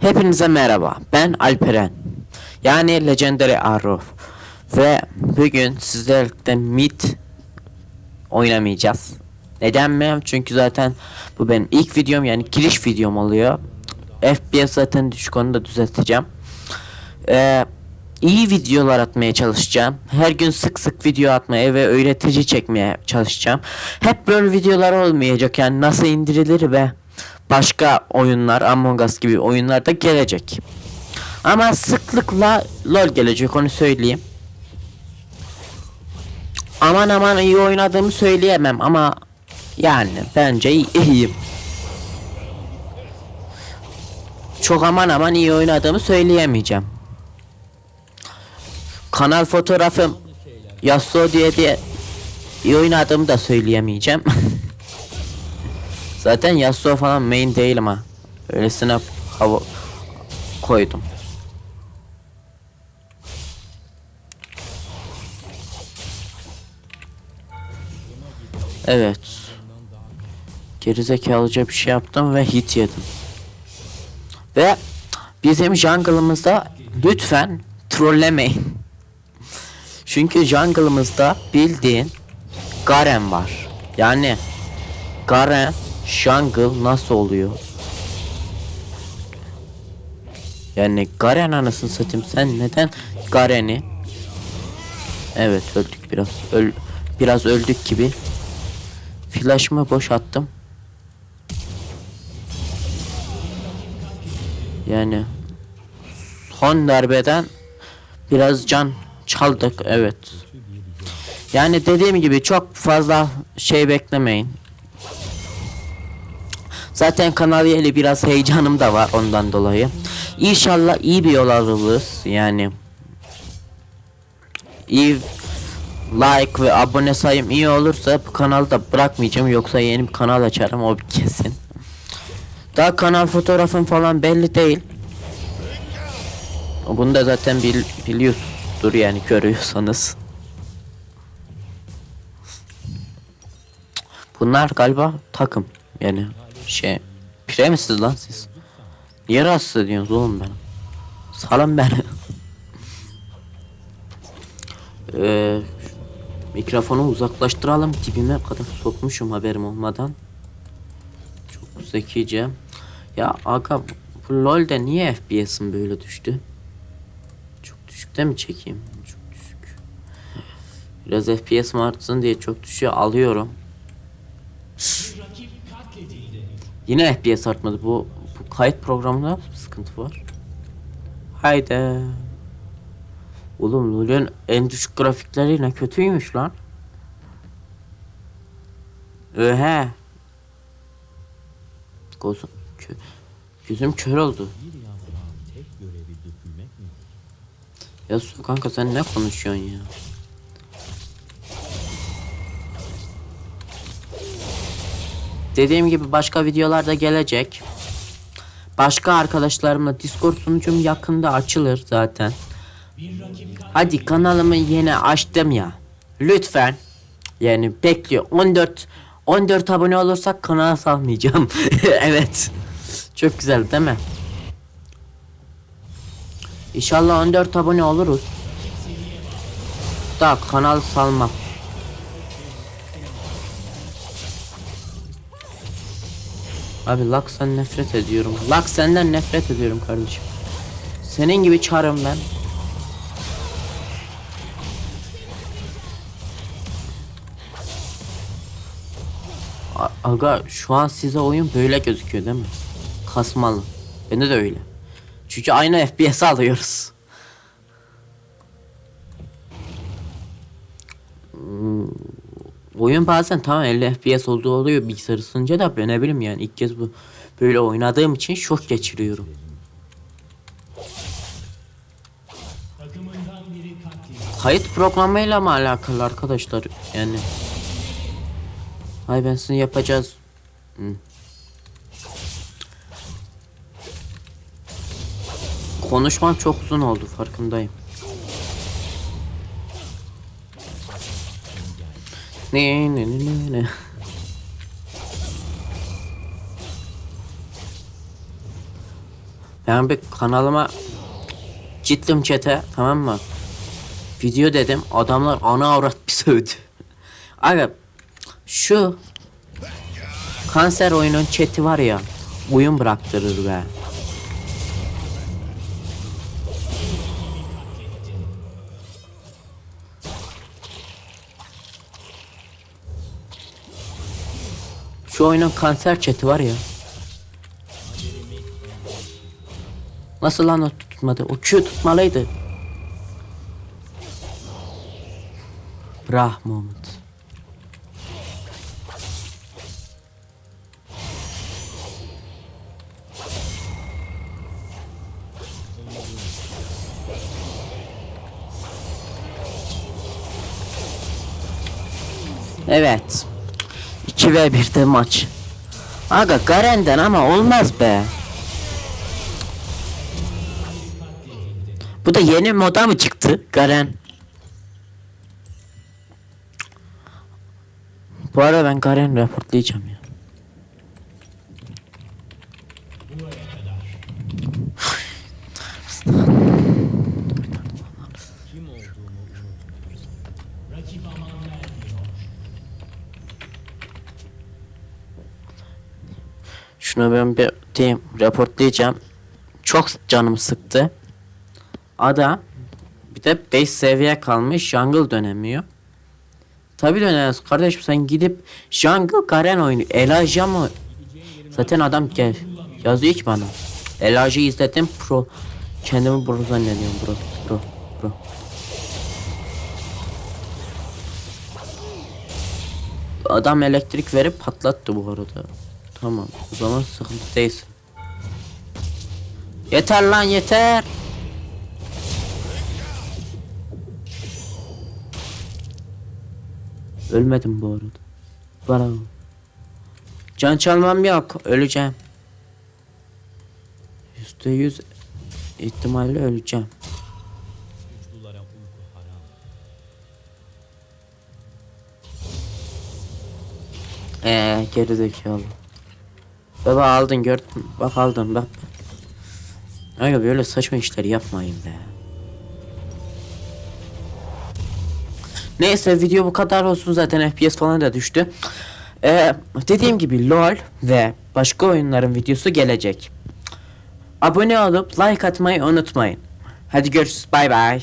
Hepinize merhaba. Ben Alperen. Yani Legendary Arrow. Ve bugün sizlerle Mid oynamayacağız. Neden mi? Çünkü zaten bu benim ilk videom yani giriş videom oluyor. FPS zaten düşük onu da düzelteceğim. Ee, iyi videolar atmaya çalışacağım. Her gün sık sık video atmaya ve öğretici çekmeye çalışacağım. Hep böyle videolar olmayacak yani nasıl indirilir ve başka oyunlar Among Us gibi oyunlar da gelecek. Ama sıklıkla LoL gelecek onu söyleyeyim. Aman aman iyi oynadığımı söyleyemem ama yani bence iyi- iyiyim. Çok aman aman iyi oynadığımı söyleyemeyeceğim. Kanal fotoğrafım Yasuo diye diye iyi oynadığımı da söyleyemeyeceğim. Zaten Yasuo falan main değilim ha. Öylesine hava koydum. Evet. Gerizekalıca bir şey yaptım ve hit yedim. Ve bizim jungle'ımızda lütfen trollemeyin. Çünkü jungle'ımızda bildiğin Garen var. Yani Garen jungle nasıl oluyor? Yani Garen anasını satayım. Sen neden Garen'i? Evet öldük biraz. Öl biraz öldük gibi. Flash'ımı boş attım Yani Son darbeden Biraz can çaldık evet. Yani dediğim gibi çok fazla şey beklemeyin Zaten kanal yeli biraz heyecanım da var ondan dolayı. İnşallah iyi bir yol alırız yani. İyi like ve abone sayım iyi olursa bu kanalı da bırakmayacağım yoksa yeni bir kanal açarım o kesin. Daha kanal fotoğrafım falan belli değil. Bunu da zaten bil, biliyorsunuzdur yani görüyorsanız. Bunlar galiba takım yani şey pire misiniz lan siz? Niye rahatsız ediyorsunuz oğlum beni? Salın beni. Ee, mikrofonu uzaklaştıralım dibime kadar sokmuşum haberim olmadan. Çok zekice. Ya aga bu LoL'de niye FPS'im böyle düştü? Çok düşükte mi çekeyim? Çok düşük. Biraz FPS artsın diye çok düşüyor alıyorum. Yine FPS artmadı. Bu, bu kayıt programında sıkıntı var. Haydi. Oğlum LoL'ün en düşük grafikleri ne kötüymüş lan. Öhe. Gözüm, kö, gözüm kör oldu. Ya kanka sen ne konuşuyorsun ya? Dediğim gibi başka videolar da gelecek. Başka arkadaşlarımla Discord sunucum yakında açılır zaten. Hadi kanalımı yeni açtım ya. Lütfen. Yani bekliyor. 14 14 abone olursak kanala salmayacağım. evet. Çok güzel değil mi? İnşallah 14 abone oluruz. Da kanal salmam. Abi Lux'tan nefret ediyorum. Lux senden nefret ediyorum kardeşim. Senin gibi çarım ben. Aga şu an size oyun böyle gözüküyor değil mi? Kasmalı. Bende de öyle. Çünkü aynı FPS alıyoruz. Hmm, Oyun bazen tamam 50 FPS olduğu oluyor bilgisayar ısınınca da ben ne bileyim yani ilk kez bu böyle oynadığım için şok geçiriyorum. Kayıt programıyla mı alakalı arkadaşlar yani? Hay ben sizin yapacağız. Konuşmam çok uzun oldu farkındayım. Ne ne ne ne ne. Ben bir kanalıma gittim çete tamam mı? Video dedim adamlar ana avrat bir sövdü. Aga şu kanser oyunun chat'i var ya oyun bıraktırır be. Şu oyunun kanser chat'i var ya. Nasıl lan o tutmadı? O Q tutmalıydı. Brah moment. Evet. 2 ve 1'de maç. Aga Garen'den ama olmaz be. Bu da yeni moda mı çıktı Garen? Bu arada ben Garen raportlayacağım ya. Şunu ben bir diyeyim, raportlayacağım. Çok canım sıktı. Ada bir de 5 seviye kalmış jungle dönemiyor. Tabi dönemez kardeşim sen gidip jungle Garen oyunu Elijah mı? Zaten adam gel yazıyor ki bana. Elijah'ı izledim pro. Kendimi bro zannediyorum bro. Bro. Bro. Adam elektrik verip patlattı bu arada. Tamam o zaman sıkıntı değilsin. Yeter lan yeter. Ölmedim bu arada. Bravo. Can çalmam yok. Öleceğim. Yüzde yüz ihtimalle öleceğim. Eee geri zekalı. Baba aldın gördün? Bak aldın bak. Aga böyle saçma işleri yapmayın be. Neyse video bu kadar olsun zaten FPS falan da düştü. Ee, dediğim gibi LOL ve başka oyunların videosu gelecek. Abone olup like atmayı unutmayın. Hadi görüşürüz bay bay.